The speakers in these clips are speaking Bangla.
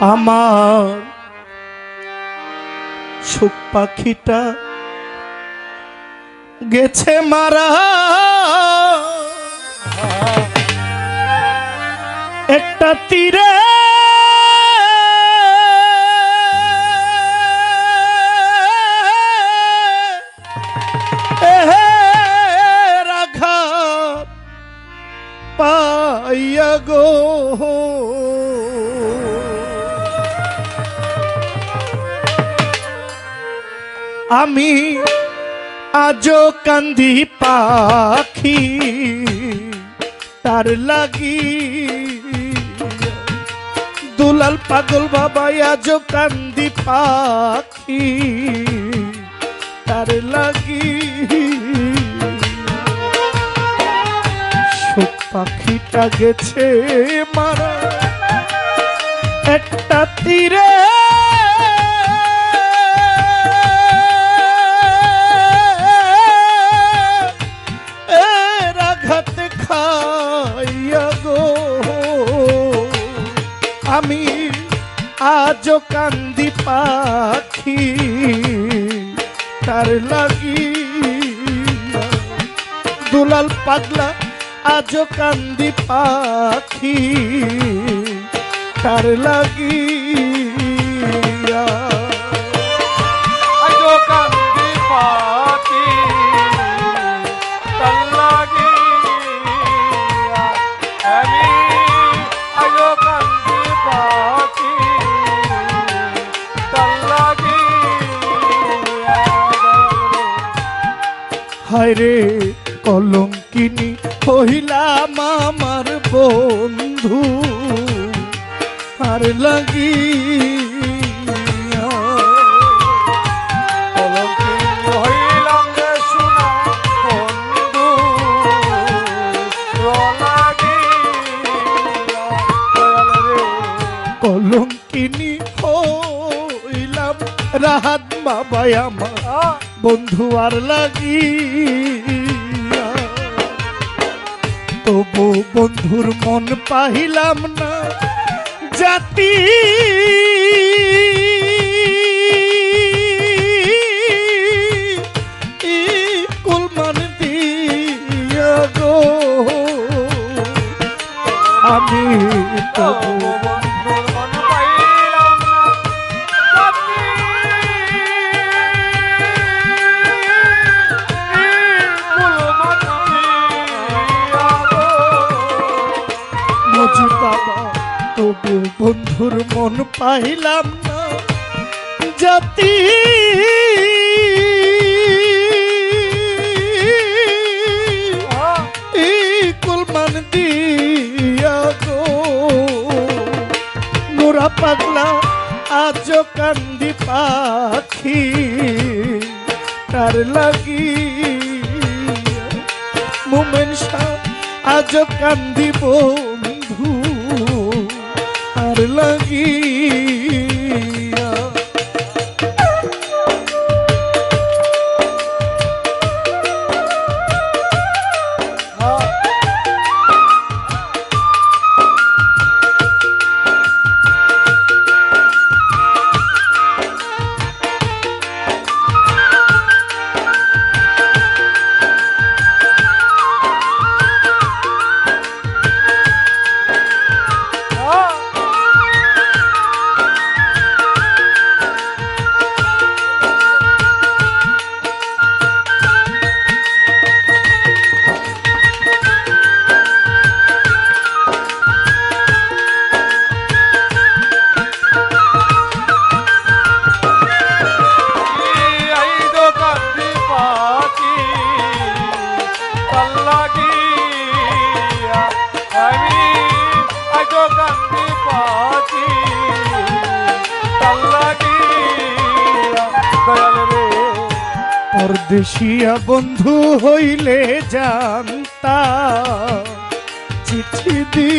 আমার সুখ পাখিটা গেছে মারা। একটা তীরে। আঘাত পাইয়া গো। আমি আজও কান্দি পাখি, তার লাগি দুলাল পাগল বাবা আজও কান্দি পাখি, তার লাগি সুখ পাখিটা গেছে মারা, একটা তীরে খাইয়া গো। আমি আজ কান্দি পাখি, তার লাগি। দুলাল পাগলা আজ কান্দি পাখি, তার লাগি। আর লাগি। কলঙ্কিনী হইলাম, রাহাত বাবাই আমার। বন্ধু আর লাগি। তবু বন্ধুর মন পাহিলাম না। জাতি। পাইলাম না, জাতি। কুলমান দিয়া গো পাগলা আজ কান্দি পাখি, তার লাগি। মোমেন শাহ আজ কান্দি বন্ধু আর লাগিয়া পরদেশিয়া বন্ধু হইলে জানতা চিঠি রে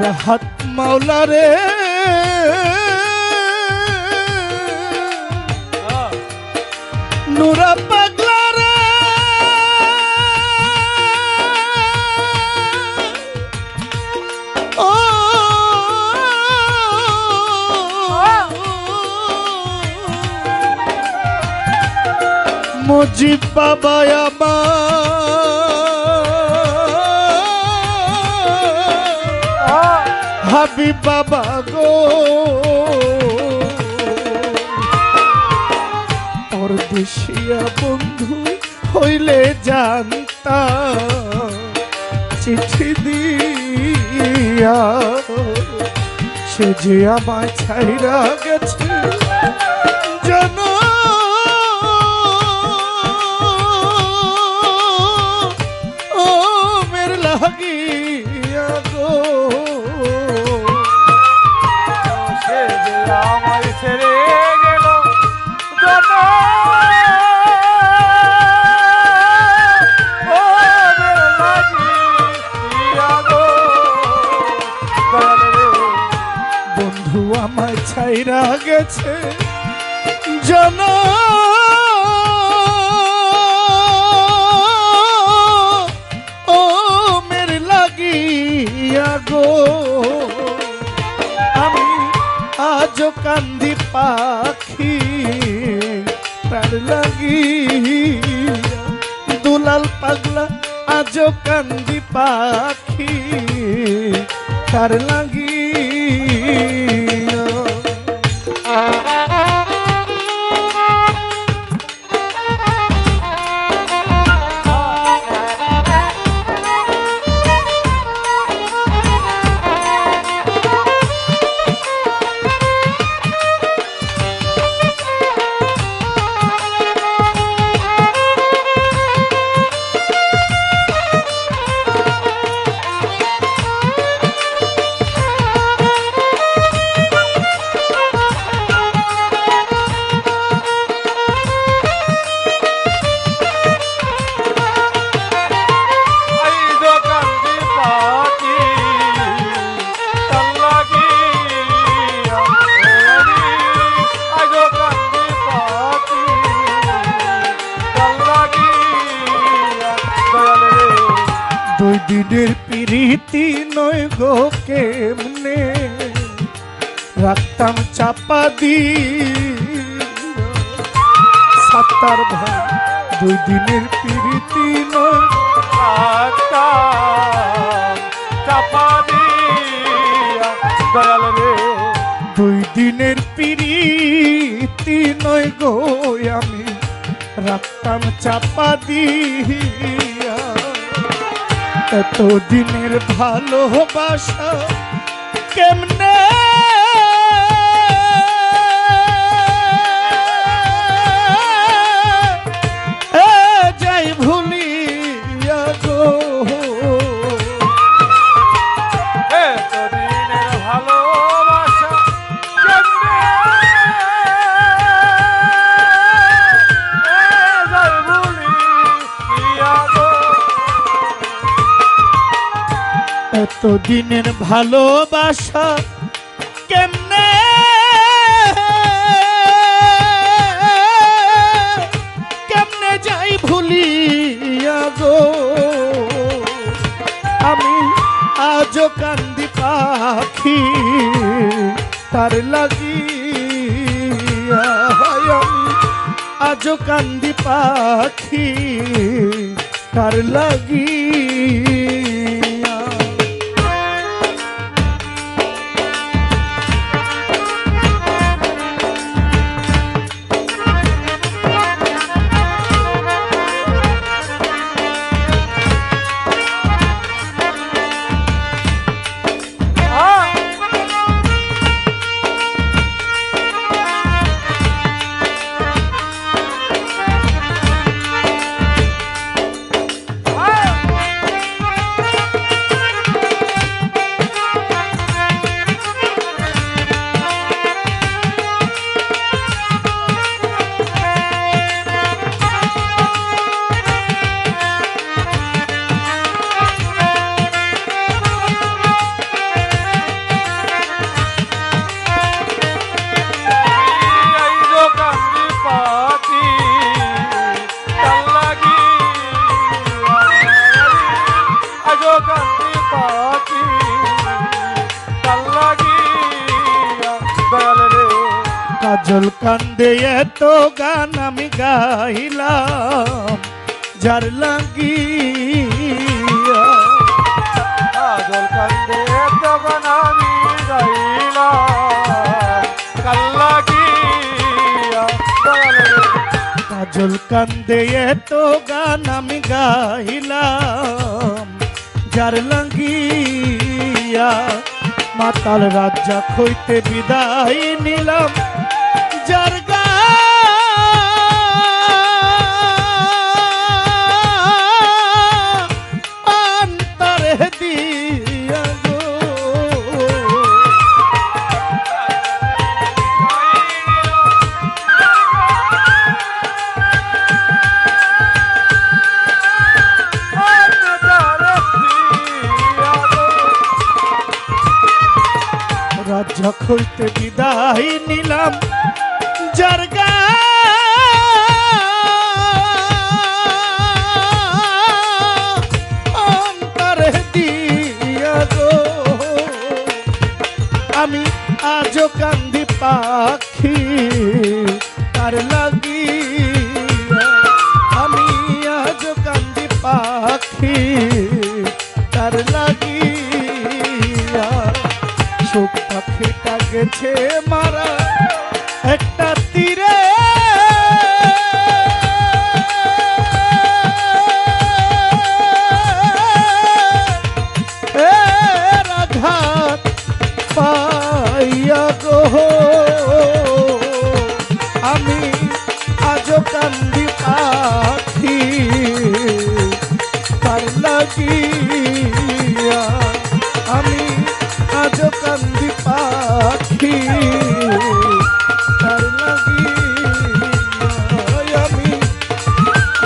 রাহাত মাওলা রে। নুরা মজিদ বাবা আমার হাবিব বাবা গো। পরদেশিয়া বন্ধু হইলে জানতা চিঠি দিয়া সে যে আমায় ছাইরা গেছে যেন গেছে জন। ও মের লাগিয়া গো। আমি আজ কান্দি পাখি তার লাগি দুলাল পাগলা আজ কান্দি পাখি তার লাগিয়া Música দিনের পিরিতি নয় গো কেমনে? রাখতাম চাপা দি সাতার ভাই দুই দিনের পিরিতি নয়। চাপা রে, দুই দিনের পিরিতি নয় গো আমি। রাখতাম চাপা দিয়া। এত দিনের ভালোবাসা কেমনে এত দিনের ভালোবাসা কেমনে? কেমনে যাই ভুলিয়া গো? আমি আজও কান্দি পাখি তার লাগিয়া। আমি আজও কান্দি পাখি তার লাগিয়া। কান্দে এত গান আমি গাইলাম যার লাগিয়া। কাজল কান্দে তখন আমি গাইলাম কাজল কান্দে এত গান আমি গাইলাম যার লাগিয়া। মাতাল রাজ্জাক হইতে বিদায় নিলাম যার অন্তরে দিয়া গো। রাজা হইতে বিদায় নিলাম। জারগা অন্তরে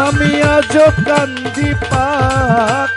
আমি আজ কান্দি পাখি